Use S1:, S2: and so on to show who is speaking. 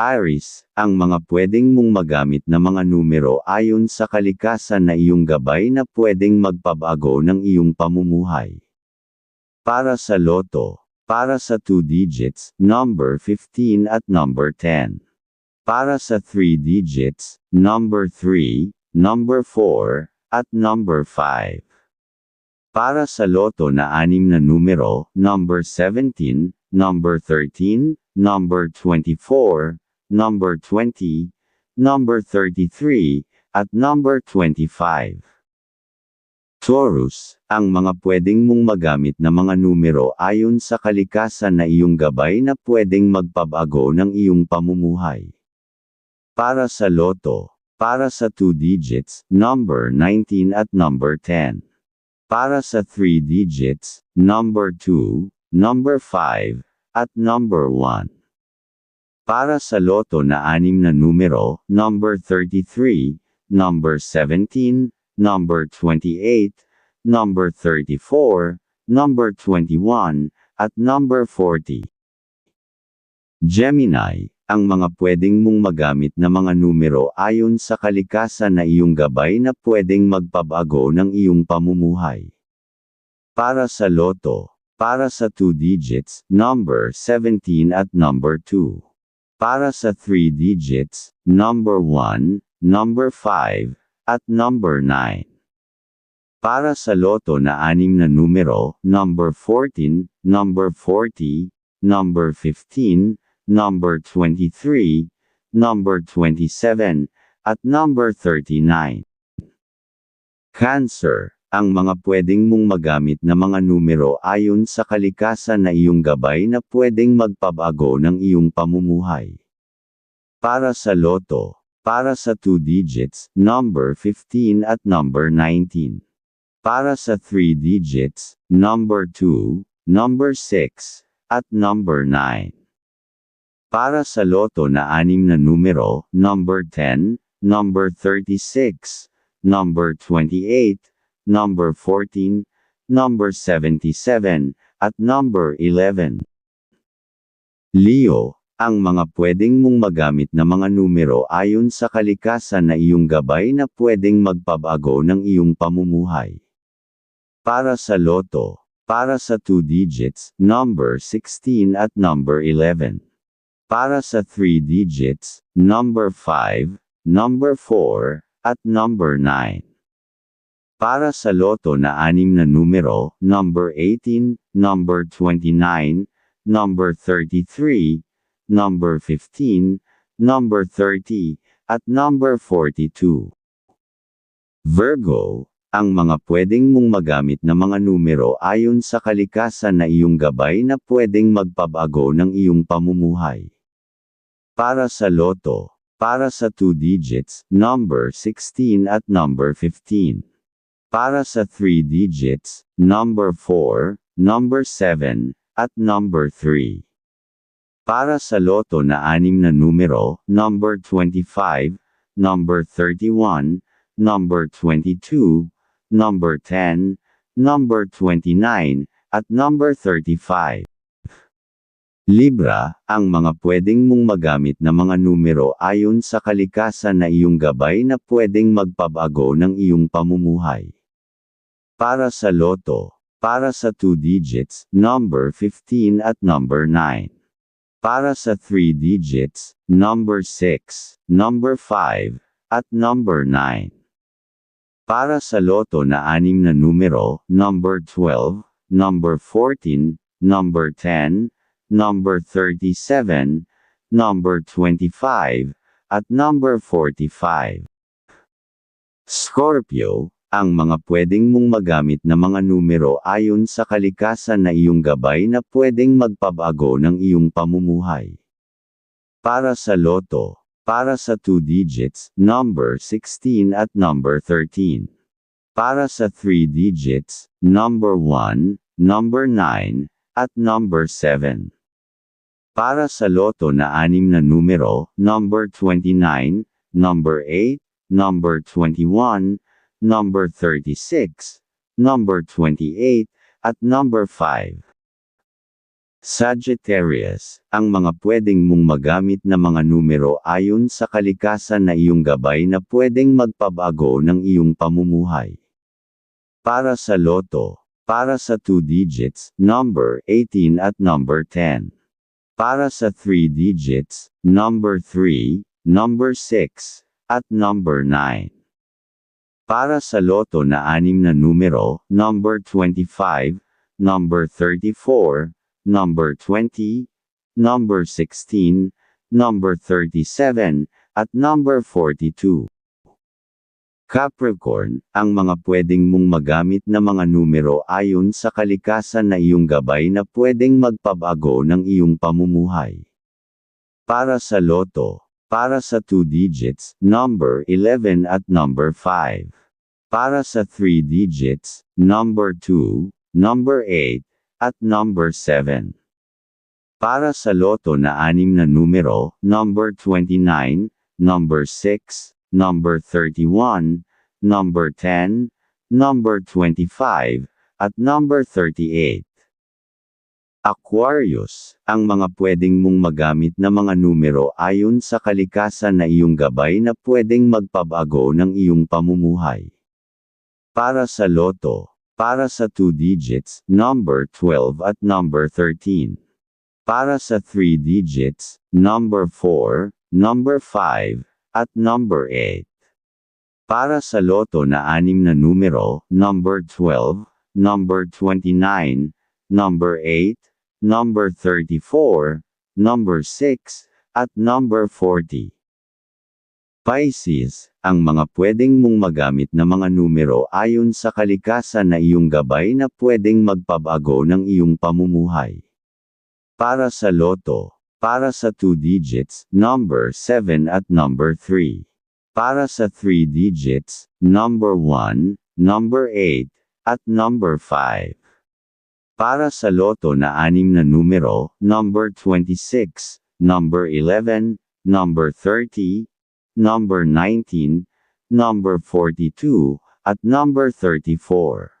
S1: Aris, ang mga pwedeng mong magamit na mga numero ayon sa kalikasan na iyong gabay na pwedeng magpabago ng iyong pamumuhay. Para sa loto, para sa 2 digits, number 15 at number 10. Para sa 3 digits, number 3, number 4, at number 5. Para sa loto na anim na numero, number 17, number 13, number 24, number 20, number 33, at number 25. Taurus, ang mga pwedeng mong magamit na mga numero ayon sa kalikasan na iyong gabay na pwedeng magpabago ng iyong pamumuhay. Para sa loto, para sa 2 digits, number 19 at number 10. Para sa 3 digits, number 2, number 5, at number 1. Para sa loto na anim na numero, number 33, number 17, number 28, number 34, number 21, at number 40. Gemini, ang mga pwedeng mong magamit na mga numero ayon sa kalikasan na iyong gabay na pwedeng magpabago ng iyong pamumuhay. Para sa loto, para sa 2 digits, number 17 at number 2. Para sa 3 digits, number 1, number 5, at number 9. Para sa loto na anim na numero, number 14, number 40, number 15, number 23, number 27, at number 39. Cancer, ang mga pwedeng mong magamit na mga numero ayon sa kalikasan na iyong gabay na pwedeng magpabago ng iyong pamumuhay. Para sa loto, para sa 2 digits, number 15 at number 19. Para sa 3 digits, number 2, number 6, at number 9. Para sa loto na anim na numero, number 10, number 36, number 28, number 14, number 77, at number 11. Leo, ang mga pwedeng mong magamit na mga numero ayon sa kalikasan na iyong gabay na pwedeng magpabago ng iyong pamumuhay. Para sa loto, para sa 2 digits, number 16 at number 11. Para sa 3 digits, number 5, number 4, at number 9. Para sa loto na anim na numero, number 18, number 29, number 33, number 15, number 30, at number 42. Virgo, ang mga pwedeng mong magamit na mga numero ayon sa kalikasan na iyong gabay na pwedeng magpabago ng iyong pamumuhay. Para sa loto, para sa 2 digits, number 16 at number 15. Para sa 3 digits, number 4, number 7, at number 3. Para sa loto na anim na numero, number 25, number 31, number 22, number 10, number 29, at number 35. Libra, ang mga pwedeng mong magamit na mga numero ayon sa kalikasan na iyong gabay na pwedeng magpabago ng iyong pamumuhay. Para sa loto, para sa 2 digits, number 15 at number 9. Para sa 3 digits, number 6, number 5, at number 9. Para sa loto na anim na numero, number 12, number 14, number 10, number 37, number 25, at number 45. Scorpio, ang mga pwedeng mong magamit na mga numero ayon sa kalikasan na iyong gabay na pwedeng magpabago ng iyong pamumuhay. Para sa loto, para sa 2 digits, number 16 at number 13. Para sa 3 digits, number 1, number 9, at number 7. Para sa loto na anim na numero, number 29, number 8, number 21, number 36, number 28, at number 5. Sagittarius, ang mga pwedeng mong magamit na mga numero ayon sa kalikasan na iyong gabay na pwedeng magpabago ng iyong pamumuhay. Para sa loto, para sa 2 digits, number 18 at number 10. Para sa 3 digits, number 3, number 6, at number 9. Para sa loto na anim na numero, number 25, number 34, number 20, number 16, number 37, at number 42. Capricorn, ang mga pwedeng mong magamit na mga numero ayon sa kalikasan na iyong gabay na pwedeng magpabago ng iyong pamumuhay. Para sa loto, para sa 2 digits, number 11 at number 5. Para sa 3 digits, number 2, number 8, at number 7. Para sa loto na anim na numero, number 29, number 6, number 31, number 10, number 25, at number 38. Aquarius, ang mga pwedeng mong magamit na mga numero ayon sa kalikasan na iyong gabay na pwedeng magpabago ng iyong pamumuhay. Para sa loto, para sa 2 digits, number 12 at number 13. Para sa 3 digits, number 4, number 5, at number 8. Para sa loto na anim na numero, number 12, number 29, number 8, number 34, number 6, at number 40. Pisces, ang mga pwedeng mong magamit na mga numero ayon sa kalikasan na iyong gabay na pwedeng magpabago ng iyong pamumuhay. Para sa loto, para sa 2 digits, number 7 at number 3. Para sa 3 digits, number 1, number 8, at number 5. Para sa loto na anim na numero, number 26, number 11, number 30, number 19, number 42, at number 34.